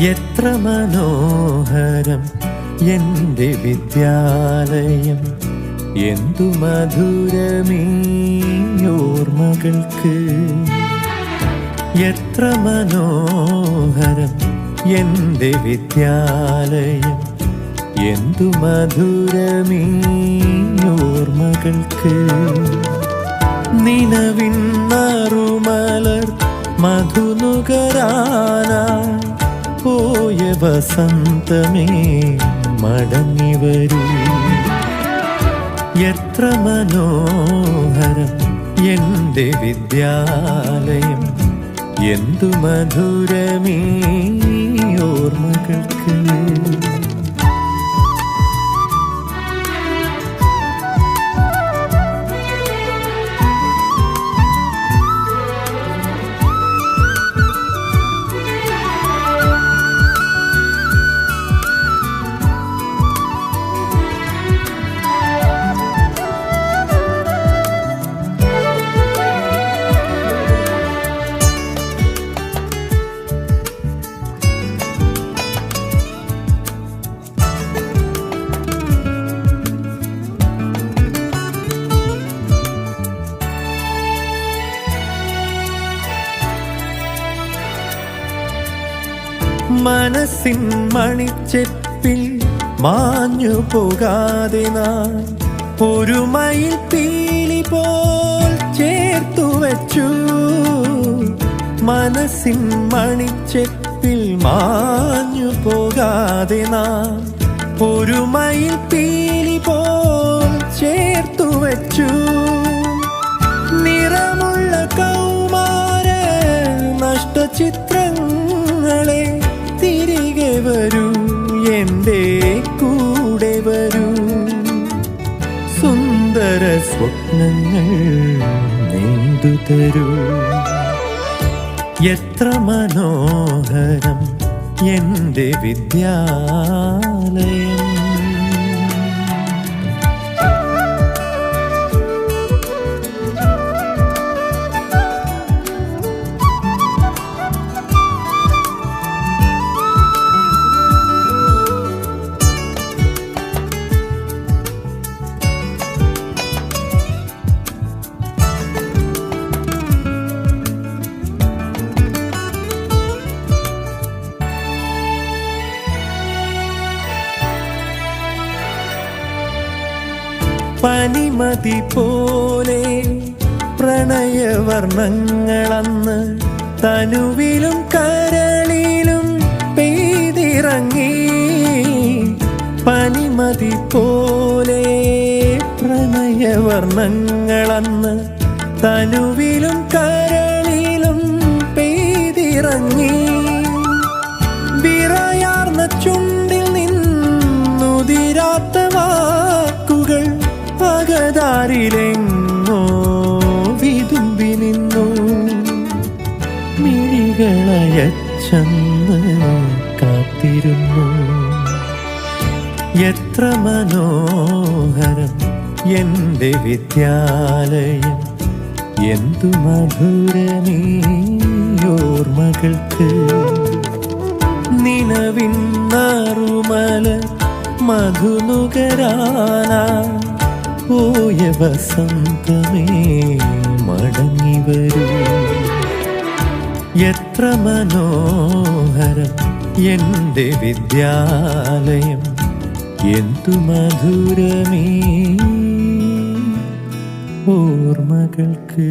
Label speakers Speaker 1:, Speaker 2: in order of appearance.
Speaker 1: എത്ര മനോഹരം എന്റെ വിദ്യാലയം. എന്തു മധുരമീ ഓർമ്മകൾക്ക് എത്ര മനോഹരം എന്റെ വിദ്യാലയം. എന്തു മധുരമീയോർമ്മകൾക്ക് നിലവിൻ നറുമലർ മധുനുകരാനായി പോയ വസന്തമേ മടങ്ങി വരൂ. എത്ര മനോഹരം എന്റെ വിദ്യാലയം. എന്തു മധുരമേ ഓർമ്മകൾക്ക് മനസ്സിൻ മണിച്ചെപ്പിൽ മാഞ്ഞു പോകാതെ നാം ഒരു മയിൽ പീലി പോൽ ചേർത്തു വച്ചു. മനസ്സിൻ മണിച്ചെപ്പിൽ മാഞ്ഞു പോകാതെ നാം ഒരു മയിൽ പീലി പോൽ ചേർത്തു വച്ചു. നിറമുള്ള കൗമാര നഷ്ടചിത്രങ്ങളെ വരൂ എന്റെ കൂടെ വരൂ. സുന്ദര സ്വപ്നങ്ങൾ നെയ്തു തരൂ. എത്ര മനോഹരം എന്റെ വിദ്യാലയം. പനിമതി പോലെ പ്രണയവർണങ്ങളന്ന് തനുവിലും കരളിലും പെയ്തിറങ്ങി. പനിമതി പോലെ പ്രണയവർണങ്ങളന്ന് തനുവിലും കരളിലും പെയ്തിറങ്ങി. വിറയാർന്ന ചുണ്ടിൽ നിന്നുതിരാത്തവാ അകതാരിലെങ്ങോ വിതുമ്പി നിന്നു. മിഴികളയച്ചെന്ന് കാത്തിരുന്നു. എത്ര മനോഹരം എന്റെ വിദ്യാലയം. എന്തു മധുരമീയോർമ്മകൾക്ക്. നിലവിൻ മധുനുകരാനാ പോയ വസന്തമേ മടങ്ങി വരൂ. എത്ര മനോഹരം എന്റെ വിദ്യാലയം എന്തു മധുരമേ. ഓർമ്മകൾക്ക്